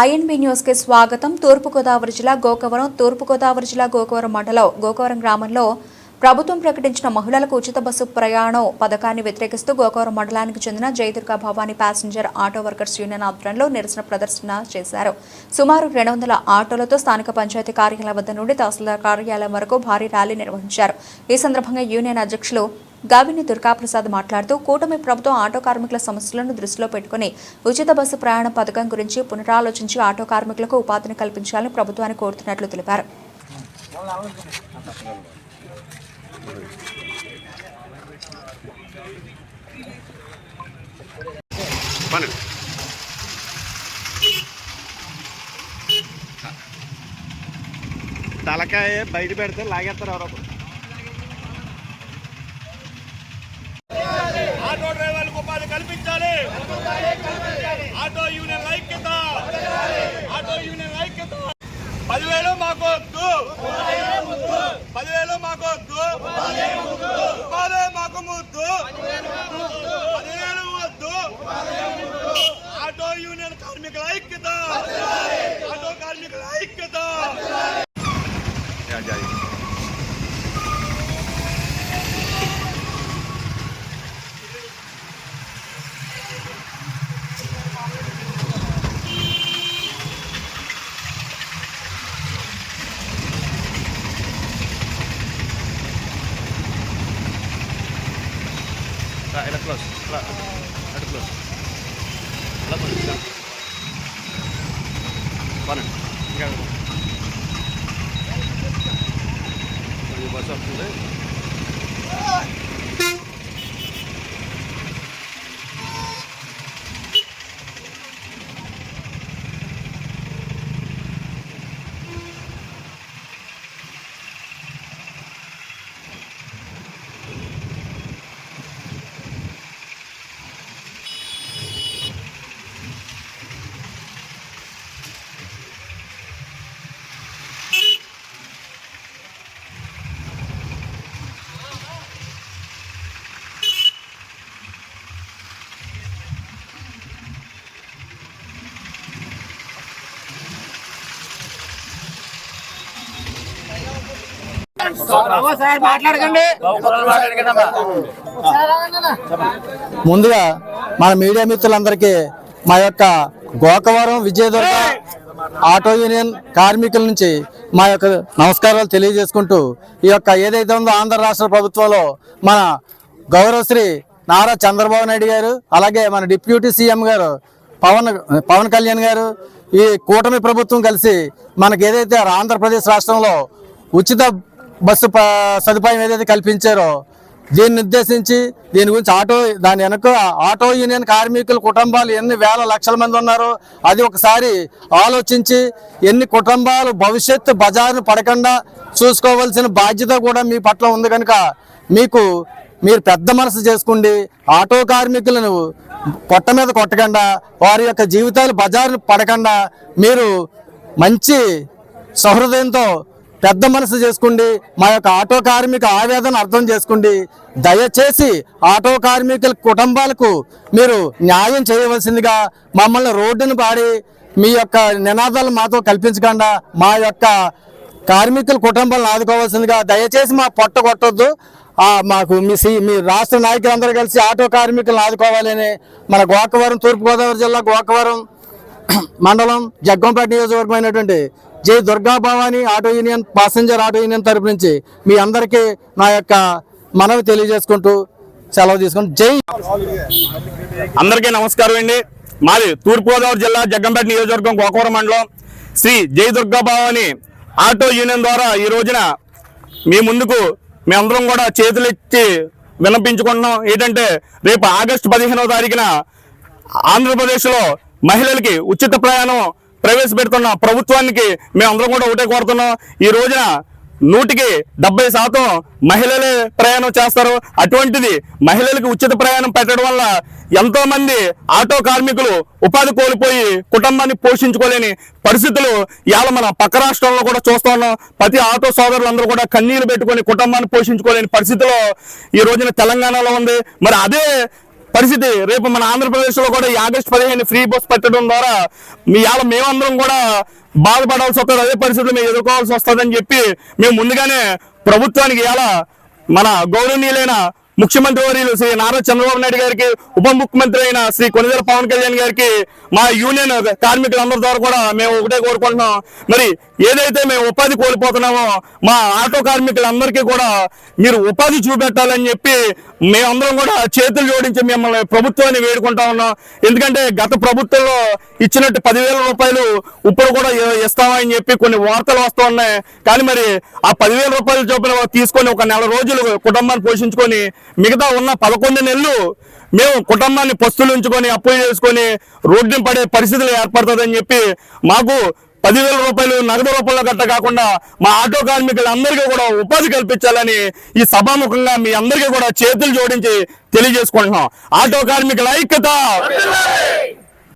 INB న్యూస్కి స్వాగతం. తూర్పుగోదావరి జిల్లా గోకవరం తూర్పుగోదావరి జిల్లా గోకవరం మండలం గోకవరం గ్రామంలో ప్రభుత్వం ప్రకటించిన మహిళలకు ఉచిత బస్సు ప్రయాణం పథకాన్ని వ్యతిరేకిస్తూ గోకవరం మండలానికి చెందిన Jayadurga Bhavani passenger auto workers union ఆధ్వర్యంలో నిరసన ప్రదర్శన చేశారు. సుమారు రెండు వందల ఆటోలతో స్థానిక పంచాయతీ కార్యాలయం వద్ద నుండి తహసీల్దార్ కార్యాలయం వరకు భారీ ర్యాలీ నిర్వహించారు. ఈ సందర్భంగా యూనియన్ అధ్యక్షులు గావిని దుర్గాప్రసాద్ మాట్లాడుతూ కూటమి ప్రభుత్వం ఆటో కార్మికుల సమస్యలను దృష్టిలో పెట్టుకుని ఉచిత బస్సు ప్రయాణ పథకం గురించి పునరాలోచించి ఆటో కార్మికులకు ఉపాధిని కల్పించాలని ప్రభుత్వాన్ని కోరుతున్నట్లు తెలిపారు. పని తలకాయ బయట పెడితే లాగేస్తారు ఎవరో ఒకరు. ఆటో డ్రైవర్లకు ఉపాధి కల్పించాలి ఆటో యూనియన్ ఐక్యత ఆటో యూనియన్ ఐక్యత పదివేలు మాకు వద్దు పదివేలు మాకు వద్దు ఉపాధి మాకు ముద్దు పదివేలు వద్దు ఆటో యూనియన్ కార్మికుల ఐక్యత ఆటో కార్మికుల ఐక్యత యా, జై. రా, ఇలా క్లోజ్ రా, అటు క్లోజ్ ఇలా పని ఇలా. ముందుగా మన మీడియా మిత్రులందరికీ మా యొక్క గోకవరం విజయదుర్గ ఆటో యూనియన్ కార్మికుల నుంచి మా యొక్క నమస్కారాలు తెలియజేసుకుంటూ ఈ యొక్క ఏదైతే ఉందో ఆంధ్ర రాష్ట్ర ప్రభుత్వంలో మన గౌరవశ్రీ నారా చంద్రబాబు నాయుడు గారు అలాగే మన డిప్యూటీ సీఎం గారు పవన్ పవన్ కళ్యాణ్ గారు ఈ కూటమి ప్రభుత్వం కలిసి మనకి ఏదైతే ఆంధ్రప్రదేశ్ రాష్ట్రంలో ఉచిత బస్సు సదుపాయం ఏదైతే కల్పించారో దీన్ని ఉద్దేశించి దీని గురించి ఆటో దాని వెనక ఆటో యూనియన్ కార్మికుల కుటుంబాలు ఎన్ని వేల లక్షల మంది ఉన్నారో అది ఒకసారి ఆలోచించి ఎన్ని కుటుంబాలు భవిష్యత్తు బజారును పడకుండా చూసుకోవాల్సిన బాధ్యత కూడా మీ పట్ల ఉంది కనుక మీకు మీరు పెద్ద మనసు చేసుకోండి ఆటో కార్మికులను పొట్ట మీద కొట్టకుండా వారి యొక్క జీవితాలు బజారును పడకుండా మీరు మంచి సహృదయంతో పెద్ద మనసు చేసుకోండి. మా యొక్క ఆటో కార్మిక ఆవేదన అర్థం చేసుకోండి. దయచేసి ఆటో కార్మికుల కుటుంబాలకు మీరు న్యాయం చేయవలసిందిగా మమ్మల్ని రోడ్డును పాడి మీ యొక్క నినాదాలు మాతో కల్పించకుండా మా యొక్క కార్మికుల కుటుంబాలను ఆదుకోవాల్సిందిగా దయచేసి మా పొట్ట కొట్టొద్దు. మాకు మీ సి- మీ రాష్ట్ర నాయకులందరూ కలిసి ఆటో కార్మికులను ఆదుకోవాలని మన గోకవరం తూర్పుగోదావరి జిల్లా గోకవరం మండలం జగ్గంపేట నియోజకవర్గం అయినటువంటి Jai Durga Bhavani auto union passenger auto union తరపు నుంచి మీ అందరికీ నా యొక్క మనవి తెలియజేసుకుంటూ సెలవు తీసుకుంటూ జై. అందరికీ నమస్కారం అండి. మాది తూర్పుగోదావరి జిల్లా జగ్గంపేట నియోజకవర్గం గోకవరం మండలం. శ్రీ జై దుర్గా భవానీ ఆటో యూనియన్ ద్వారా ఈ రోజున మీ ముందుకు మేమందరం కూడా చేతులెత్తి విన్నపించుకుంటున్నాం. ఏంటంటే రేపు ఆగస్టు పదిహేనవ తారీఖున ఆంధ్రప్రదేశ్లో మహిళలకి ఉచిత ప్రయాణం ప్రవేశపెడుతున్న ప్రభుత్వానికి. మేమందరం కూడా ఒకటే కోరుతున్నాం. ఈ రోజున నూటికి డెబ్బై శాతం మహిళలే ప్రయాణం చేస్తారు. అటువంటిది మహిళలకు ఉచిత ప్రయాణం పెట్టడం వల్ల ఎంతో మంది ఆటో కార్మికులు ఉపాధి కోల్పోయి కుటుంబాన్ని పోషించుకోలేని పరిస్థితులు ఇవాళ మన పక్క రాష్ట్రంలో కూడా చూస్తా ఉన్నాం. ప్రతి ఆటో సోదరులందరూ కూడా కన్నీరు పెట్టుకొని కుటుంబాన్ని పోషించుకోలేని పరిస్థితిలో ఈ రోజున తెలంగాణలో ఉంది. మరి అదే పరిస్థితి. రేపు మన ఆంధ్రప్రదేశ్లో కూడా ఈ ఆగస్టు పదిహేను ఫ్రీ బస్ పెట్టడం ద్వారా మీ ఇవాళ మేమందరం కూడా బాధపడాల్సి వస్తుంది. అదే పరిస్థితులు మేము ఎదుర్కోవాల్సి వస్తుందని చెప్పి మేము ముందుగానే ప్రభుత్వానికి ఇవాళ మన గౌరవనీయులైన ముఖ్యమంత్రి వర్యులు శ్రీ నారా చంద్రబాబు నాయుడు గారికి ఉప ముఖ్యమంత్రి అయిన శ్రీ కొనిదెల పవన్ కళ్యాణ్ గారికి మా యూనియన్ కార్మికులందరి ద్వారా కూడా మేము ఒకటే కోరుకుంటున్నాం. మరి ఏదైతే మేము ఉపాధి కోల్పోతున్నామో మా ఆటో కార్మికులందరికీ కూడా మీరు ఉపాధి చూపెట్టాలని చెప్పి మేమందరం కూడా చేతులు జోడించి మిమ్మల్ని ప్రభుత్వాన్ని వేడుకుంటా ఉన్నాం. ఎందుకంటే గత ప్రభుత్వంలో ఇచ్చినట్టు పదివేల రూపాయలు ఇప్పుడు కూడా ఇస్తామని చెప్పి కొన్ని వార్తలు వస్తూ ఉన్నాయి. కానీ మరి ఆ పదివేల రూపాయల చొప్పున తీసుకొని ఒక నెల రోజులు కుటుంబాన్ని పోషించుకొని మిగతా ఉన్న పదకొండు నెలలు మేము కుటుంబాన్ని పస్తులు ఉంచుకొని అప్పులు చేసుకొని రోడ్డుని పడే పరిస్థితులు ఏర్పడుతుందని చెప్పి మాకు పదివేల రూపాయలు నగదు రూపంలో గట్ట కాకుండా మా ఆటో కార్మికులందరికీ కూడా ఉపాధి కల్పించాలని ఈ సభాముఖంగా మీ అందరికీ కూడా చేతులు జోడించి తెలియజేసుకుంటున్నాం. ఆటో కార్మికుల ఐక్యత!